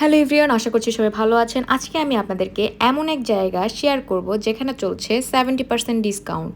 Hello everyone, আশা করছি সবাই ভালো আছেন। আজকে আমি আপনাদেরকে এমন এক জায়গা শেয়ার করব যেখানে চলছে সেভেন্টি পার্সেন্ট ডিসকাউন্ট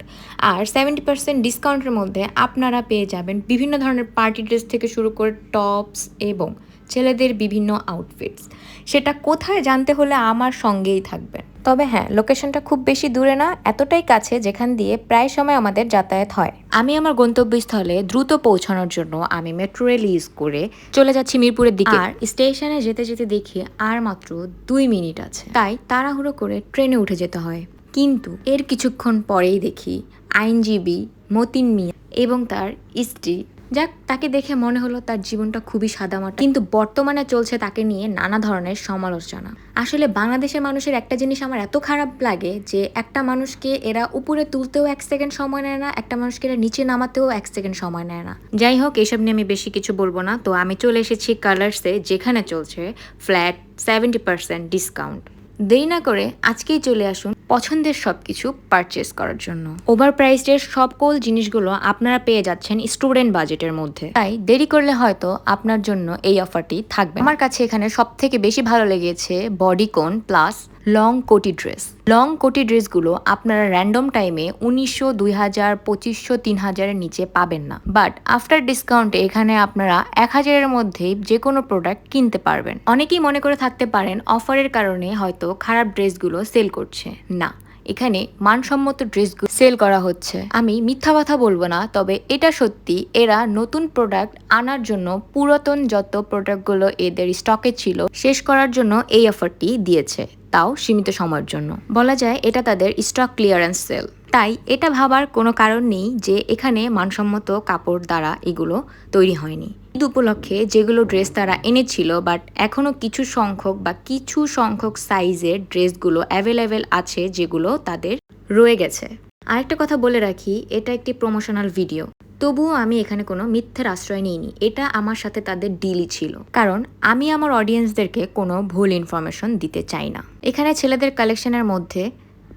আর সেভেন্টি পার্সেন্ট ডিসকাউন্টের মধ্যে আপনারা পেয়ে যাবেন বিভিন্ন ধরনের পার্টি ড্রেস থেকে শুরু করে টপস এবং ছেলেদের বিভিন্ন আউটফিটস সেটা কোথায় জানতে হলে আমার সঙ্গেই থাকবেন। তবে হ্যাঁ লোকেশনটা খুব বেশি দূরে না এতটাই কাছে যেখান দিয়ে প্রায় সময় আমাদের যাতায়াত হয়। আমি আমার গন্তব্যস্থলে দ্রুত পৌঁছানোর জন্য আমি মেট্রো রেল ইউজ করে চলে যাচ্ছি মিরপুরের দিকে। আর স্টেশনে যেতে যেতে দেখি আর মাত্র দুই মিনিট আছে। তাই তাড়াহুড়ো করে ট্রেনে উঠে যেতে হয়। কিন্তু এর কিছুক্ষণ পরেই দেখি আইনজীবী মতিন মিয়া এবং তার স্ত্রী যাক, তাকে দেখে মনে হলো তার জীবনটা খুবই সাদামাটা। কিন্তু বর্তমানে চলছে তাকে নিয়ে নানা ধরনের সমালোচনা। আসলে বাংলাদেশের মানুষের একটা জিনিস আমার এত খারাপ লাগে যে একটা মানুষকে এরা উপরে তুলতেও এক সেকেন্ড সময় নেয় না, একটা মানুষকে এরা নিচে নামাতেও এক সেকেন্ড সময় নেয় না। যাই হোক, এসব নিয়ে আমি বেশি কিছু বলব না। তো আমি চলে এসেছি কালার্সে যেখানে চলছে ফ্ল্যাট সেভেন্টি পার্সেন্ট ডিসকাউন্ট দেরি না করে আজকেই চলে আসুন পছন্দের সব কিছু পারচেস করার জন্য। ওভার প্রাইসের সকল জিনিসগুলো আপনারা পেয়ে যাচ্ছেন স্টুডেন্ট বাজেটের মধ্যে। তাই দেরি করলে হয়তো আপনার জন্য এই অফারটি থাকবে আমার কাছে এখানে সব থেকে বেশি ভালো লেগেছে বডিকোন প্লাস লং কোটি ড্রেস। লং কোটি ড্রেসগুলো আপনারা র্যান্ডম টাইমে উনিশশো দুই হাজার পঁচিশশো তিন হাজারের নিচে পাবেন না। বাট আফটার ডিসকাউন্টে এখানে আপনারা এক হাজারের মধ্যেই যে কোনো প্রোডাক্ট কিনতে পারবেন। অনেকেই মনে করে থাকতে পারেন অফারের কারণে হয়তো খারাপ ড্রেসগুলো সেল করছে। না, এখানে মানসম্মত ড্রেসগুলো সেল করা হচ্ছে। আমি মিথ্যা কথা বলব না, তবে এটা সত্যি, এরা নতুন প্রোডাক্ট আনার জন্য পুরাতন যত প্রোডাক্টগুলো এদের স্টকে ছিল, শেষ করার জন্য এই অফারটি দিয়েছে। তাও সীমিত সময়ের জন্য। বলা যায় এটা তাদের স্টক ক্লিয়ারেন্স সেল তাই এটা ভাবার কোনো কারণ নেই যে এখানে মানসম্মত কাপড় দ্বারা এগুলো তৈরি হয়নি। ঈদ উপলক্ষে যেগুলো ড্রেস তারা এনেছিল বাট এখনও কিছু সংখ্যক বা কিছু সংখ্যক সাইজের ড্রেসগুলো অ্যাভেলেবেল আছে যেগুলো তাদের রয়ে গেছে। আরেকটা কথা বলে রাখি, এটা একটি প্রমোশনাল ভিডিও তবুও আমি এখানে কোনো মিথ্যের আশ্রয় নিইনি, এটা আমার সাথে তাদের ডিলই ছিল। কারণ আমি আমার অডিয়েন্সদেরকে কোনো ভুল ইনফরমেশন দিতে চাই না। এখানে ছেলেদের কালেকশনের মধ্যে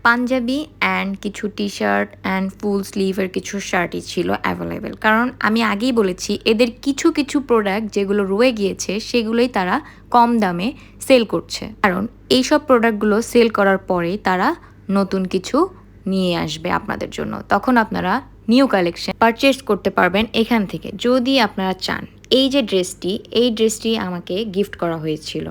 পাঞ্জাবি অ্যান্ড কিছু টি শার্ট অ্যান্ড ফুল স্লিভের কিছু শার্টই ছিল অ্যাভেলেবেল কারণ আমি আগেই বলেছি, এদের কিছু কিছু প্রোডাক্ট যেগুলো রয়ে গিয়েছে, সেগুলোই তারা কম দামে সেল করছে। কারণ এইসব প্রোডাক্টগুলো সেল করার পরেই তারা নতুন কিছু নিয়ে আসবে আপনাদের জন্য। তখন আপনারা নিউ কালেকশন পারচেস করতে পারবেন এখান থেকে, যদি আপনারা চান। এই যে ড্রেসটি এই ড্রেসটি আমাকে গিফট করা হয়েছিল।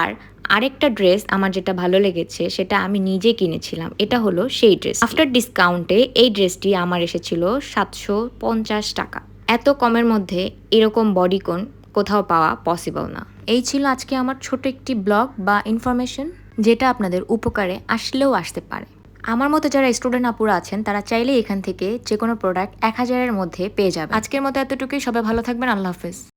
আর আরেকটা ড্রেস আমার যেটা ভালো লেগেছে, সেটা আমি নিজে কিনেছিলাম। এটা হলো সেই ড্রেস আফটার ডিসকাউন্টে এই ড্রেসটি আমার এসেছিল সাতশো পঞ্চাশ টাকা। এত কমের মধ্যে এরকম বডিকন কোথাও পাওয়া পসিবল না। এই ছিল আজকে আমার ছোট একটি ব্লগ বা ইনফরমেশন যেটা আপনাদের উপকারে আসলেও আসতে পারে। আমার মতো যারা স্টুডেন্ট আপুরা আছেন, তারা চাইলেই এখান থেকে যে কোনো প্রোডাক্ট এক হাজারের মধ্যে পেয়ে যাবে আজকের মতো এতটুকুই। সবাই ভালো থাকবেন। আল্লাহ হাফেজ।